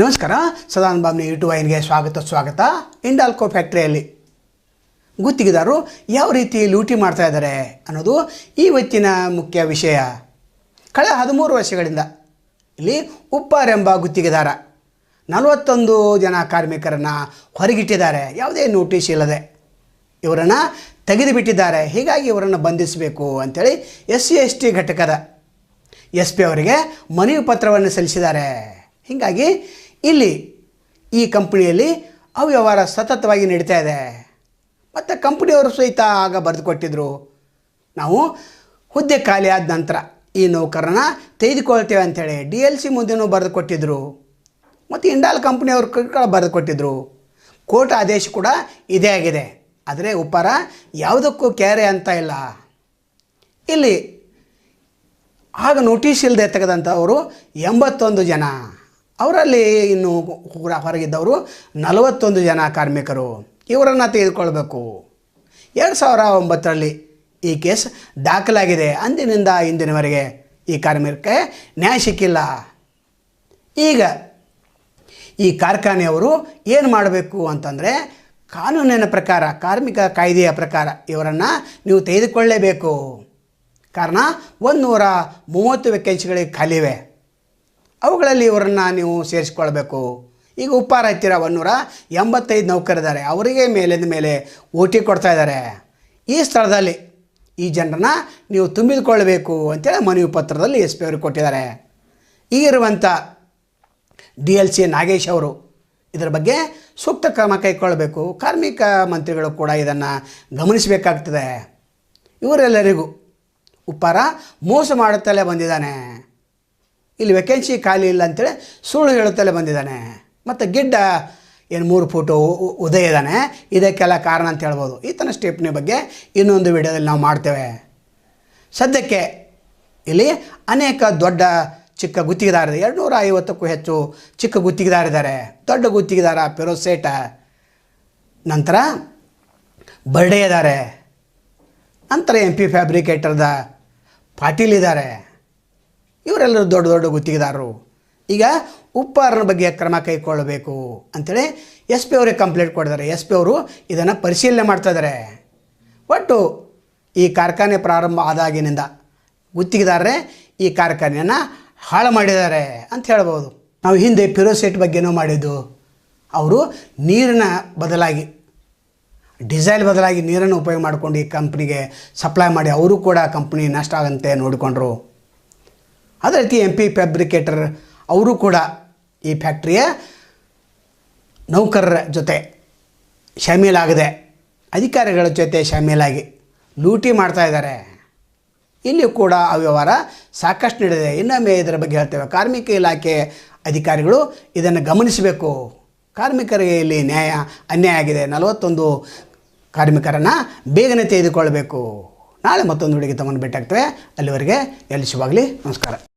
ನಮಸ್ಕಾರ, ಸದಾನಂದ ಬಾಬ್ನಿ ಯೂಟ್ಯೂಬ್ ವಾಹಿನಿಗೆ ಸ್ವಾಗತ ಸ್ವಾಗತ. ಇಂಡಾಲ್ಕೋ ಫ್ಯಾಕ್ಟ್ರಿಯಲ್ಲಿ ಗುತ್ತಿಗೆದಾರರು ಯಾವ ರೀತಿ ಲೂಟಿ ಮಾಡ್ತಾ ಇದ್ದಾರೆ ಅನ್ನೋದು ಇವತ್ತಿನ ಮುಖ್ಯ ವಿಷಯ. ಕಳೆದ ಹದಿಮೂರು ವರ್ಷಗಳಿಂದ ಇಲ್ಲಿ ಉಪ್ಪಾರ್ ಎಂಬ ಗುತ್ತಿಗೆದಾರ ನಲವತ್ತೊಂದು ಜನ ಕಾರ್ಮಿಕರನ್ನು ಹೊರಗಿಟ್ಟಿದ್ದಾರೆ. ಯಾವುದೇ ನೋಟಿಸ್ ಇಲ್ಲದೆ ಇವರನ್ನು ತೆಗೆದುಬಿಟ್ಟಿದ್ದಾರೆ. ಹೀಗಾಗಿ ಇವರನ್ನು ಬಂಧಿಸಬೇಕು ಅಂಥೇಳಿ ಎಸ್ ಸಿ, ಎಸ್ ಟಿ ಘಟಕದ ಎಸ್ ಪಿ ಅವರಿಗೆ ಮನವಿ ಪತ್ರವನ್ನು ಸಲ್ಲಿಸಿದ್ದಾರೆ. ಹೀಗಾಗಿ ಇಲ್ಲಿ ಈ ಕಂಪ್ನಿಯಲ್ಲಿ ಅವ್ಯವಹಾರ ಸತತವಾಗಿ ನಡೀತಾ ಇದೆ. ಮತ್ತು ಕಂಪ್ನಿಯವರು ಸಹಿತ ಆಗ ಬರೆದು ಕೊಟ್ಟಿದ್ದರು ನಾವು ಹುದ್ದೆ ಖಾಲಿ ಆದ ನಂತರ ಈ ನೌಕರನ ತೆಗೆದುಕೊಳ್ತೇವೆ ಅಂಥೇಳಿ ಡಿ ಎಲ್ ಸಿ ಮುಂದೆನೂ ಬರೆದು ಕೊಟ್ಟಿದ್ದರು ಮತ್ತು ಇಂಡಾಲ್ ಕಂಪ್ನಿಯವರು ಕೂಡ ಬರೆದು ಕೋರ್ಟ್ ಆದೇಶ ಕೂಡ ಇದೇ ಆಗಿದೆ. ಆದರೆ ಉಪ್ಪಾರ ಯಾವುದಕ್ಕೂ ಕ್ಯಾರೆ ಅಂತ ಇಲ್ಲ. ಇಲ್ಲಿ ಆಗ ನೋಟಿಸ್ ಇಲ್ಲದೆ ತೆಗೆದಂಥವರು ಎಂಬತ್ತೊಂದು ಜನ. ಅವರಲ್ಲಿ ಇನ್ನು ಹೊರ- ಹೊರಗಿದ್ದವರು ನಲವತ್ತೊಂದು ಜನ ಕಾರ್ಮಿಕರು. ಇವರನ್ನು ತೆಗೆದುಕೊಳ್ಬೇಕು. ಎರಡು ಸಾವಿರ ಒಂಬತ್ತರಲ್ಲಿ ಈ ಕೇಸ್ ದಾಖಲಾಗಿದೆ. ಅಂದಿನಿಂದ ಇಂದಿನವರೆಗೆ ಈ ಕಾರ್ಮಿಕಕ್ಕೆ ನ್ಯಾಯ ಸಿಕ್ಕಿಲ್ಲ. ಈಗ ಈ ಕಾರ್ಖಾನೆಯವರು ಏನು ಮಾಡಬೇಕು ಅಂತಂದರೆ ಕಾನೂನಿನ ಪ್ರಕಾರ, ಕಾರ್ಮಿಕ ಕಾಯ್ದೆಯ ಪ್ರಕಾರ ಇವರನ್ನು ನೀವು ತೆಗೆದುಕೊಳ್ಳಲೇಬೇಕು ಕಾರಣ ಒಂದು ನೂರ ಮೂವತ್ತು ವೇಕೆನ್ಸಿಗಳಿಗೆ ಖಾಲಿವೆ. ಅವುಗಳಲ್ಲಿ ಇವರನ್ನು ನೀವು ಸೇರಿಸ್ಕೊಳ್ಬೇಕು. ಈಗ ಉಪ್ಪಾರ ಹತ್ತಿರ ಒನ್ನೂರ ಎಂಬತ್ತೈದು ನೌಕರಿದ್ದಾರೆ. ಅವರಿಗೆ ಮೇಲಿಂದ ಮೇಲೆ ಓ ಟಿ ಕೊಡ್ತಾ ಇದ್ದಾರೆ. ಈ ಸ್ಥಳದಲ್ಲಿ ಈ ಜನರನ್ನ ನೀವು ತುಂಬಿದುಕೊಳ್ಬೇಕು ಅಂತೇಳಿ ಮನವಿ ಪತ್ರದಲ್ಲಿ ಎಸ್ ಪಿ ಅವ್ರಿಗೆ ಕೊಟ್ಟಿದ್ದಾರೆ. ಈಗಿರುವಂಥ ಡಿ ಎಲ್ ಸಿ ನಾಗೇಶ್ ಅವರು ಇದರ ಬಗ್ಗೆ ಸೂಕ್ತ ಕ್ರಮ ಕೈಗೊಳ್ಳಬೇಕು. ಕಾರ್ಮಿಕ ಮಂತ್ರಿಗಳು ಕೂಡ ಇದನ್ನು ಗಮನಿಸಬೇಕಾಗ್ತದೆ. ಇವರೆಲ್ಲರಿಗೂ ಉಪ್ಪಾರ ಮೋಸ ಮಾಡುತ್ತಲೇ ಬಂದಿದ್ದಾನೆ. ಇಲ್ಲಿ ವೆಕೆನ್ಸಿ ಖಾಲಿ ಇಲ್ಲ ಅಂತೇಳಿ ಸುಳ್ಳು ಹೇಳುತ್ತಲೇ ಬಂದಿದ್ದಾನೆ. ಮತ್ತು ಗಿಡ್ಡ ಏನು ಮೂರು ಫೋಟೋ ಉದಯ ಇದ್ದಾನೆ. ಇದಕ್ಕೆಲ್ಲ ಕಾರಣ ಅಂತ ಹೇಳ್ಬೋದು. ಈತನ ಸ್ಟೆಪ್ನ ಬಗ್ಗೆ ಇನ್ನೊಂದು ವಿಡಿಯೋದಲ್ಲಿ ನಾವು ಮಾಡ್ತೇವೆ. ಸದ್ಯಕ್ಕೆ ಇಲ್ಲಿ ಅನೇಕ ದೊಡ್ಡ ಚಿಕ್ಕ ಗುತ್ತಿಗೆದಾರ ಎರಡುನೂರ ಐವತ್ತಕ್ಕೂ ಹೆಚ್ಚು ಚಿಕ್ಕ ಗುತ್ತಿಗೆದಾರಿದ್ದಾರೆ. ದೊಡ್ಡ ಗುತ್ತಿಗೆದಾರ ಪೆರೋಸೇಟ ನಂತರ ಬರ್ಡೇ ಇದ್ದಾರೆ ನಂತರ ಎಂ ಪಿ ಫ್ಯಾಬ್ರಿಕೇಟರ್ದ ಪಾಟೀಲ್ ಇದ್ದಾರೆ. ಇವರೆಲ್ಲರೂ ದೊಡ್ಡ ದೊಡ್ಡ ಗುತ್ತಿಗೆದಾರರು. ಈಗ ಉಪ್ಪಾರನ ಬಗ್ಗೆ ಕ್ರಮ ಕೈಗೊಳ್ಳಬೇಕು ಅಂಥೇಳಿ ಎಸ್ ಪಿ ಅವರಿಗೆ ಕಂಪ್ಲೇಂಟ್ ಕೊಡ್ತಾರೆ ಎಸ್ ಪಿ ಅವರು ಇದನ್ನು ಪರಿಶೀಲನೆ ಮಾಡ್ತಾ ಇದ್ದಾರೆ. ಒಟ್ಟು ಈ ಕಾರ್ಖಾನೆ ಪ್ರಾರಂಭ ಆದಾಗಿನಿಂದ ಗುತ್ತಿಗೆದಾರರೇ ಈ ಕಾರ್ಖಾನೆಯನ್ನು ಹಾಳು ಮಾಡಿದ್ದಾರೆ ಅಂತ ಹೇಳ್ಬೋದು. ನಾವು ಹಿಂದೆ ಪಿರೋಸೆಟ್ ಬಗ್ಗೆನೂ ಮಾಡಿದ್ದು. ಅವರು ನೀರಿನ ಬದಲಾಗಿ, ಡಿಸೈಲ್ ಬದಲಾಗಿ ನೀರನ್ನು ಉಪಯೋಗ ಮಾಡಿಕೊಂಡು ಈ ಕಂಪ್ನಿಗೆ ಸಪ್ಲೈ ಮಾಡಿ ಅವರು ಕೂಡ ಕಂಪ್ನಿ ನಷ್ಟ ಆಗಂತೆ ನೋಡಿಕೊಂಡ್ರು. ಅದೇ ರೀತಿ ಎಂ ಪಿ ಫ್ಯಾಬ್ರಿಕೇಟರ್ ಅವರು ಕೂಡ ಈ ಫ್ಯಾಕ್ಟ್ರಿಯ ನೌಕರರ ಜೊತೆ ಶಾಮೀಲಾಗದೆ. ಅಧಿಕಾರಿಗಳ ಜೊತೆ ಶಾಮೀಲಾಗಿ ಲೂಟಿ ಮಾಡ್ತಾ ಇದ್ದಾರೆ. ಇಲ್ಲಿಯೂ ಕೂಡ ಅವ್ಯವಹಾರ ಸಾಕಷ್ಟು ನಡೆದಿದೆ. ಇನ್ನೊಮ್ಮೆ ಇದರ ಬಗ್ಗೆ ಹೇಳ್ತೇವೆ. ಕಾರ್ಮಿಕ ಇಲಾಖೆ ಅಧಿಕಾರಿಗಳು ಇದನ್ನು ಗಮನಿಸಬೇಕು. ಕಾರ್ಮಿಕರಿಗೆ ಇಲ್ಲಿ ನ್ಯಾಯ, ಅನ್ಯಾಯ ಆಗಿದೆ. ನಲವತ್ತೊಂದು ಕಾರ್ಮಿಕರನ್ನು ಬೇಗನೆ ತೆಗೆದುಕೊಳ್ಬೇಕು ನಾಳೆ ಮತ್ತೊಂದು ಹುಡುಗಿ ತಮ್ಮನ್ನು ಭೇಟಾಗ್ತೇವೆ ಅಲ್ಲಿವರೆಗೆ ಎಲ್ಲಿ ಶುಭಾಗಲಿ ನಮಸ್ಕಾರ.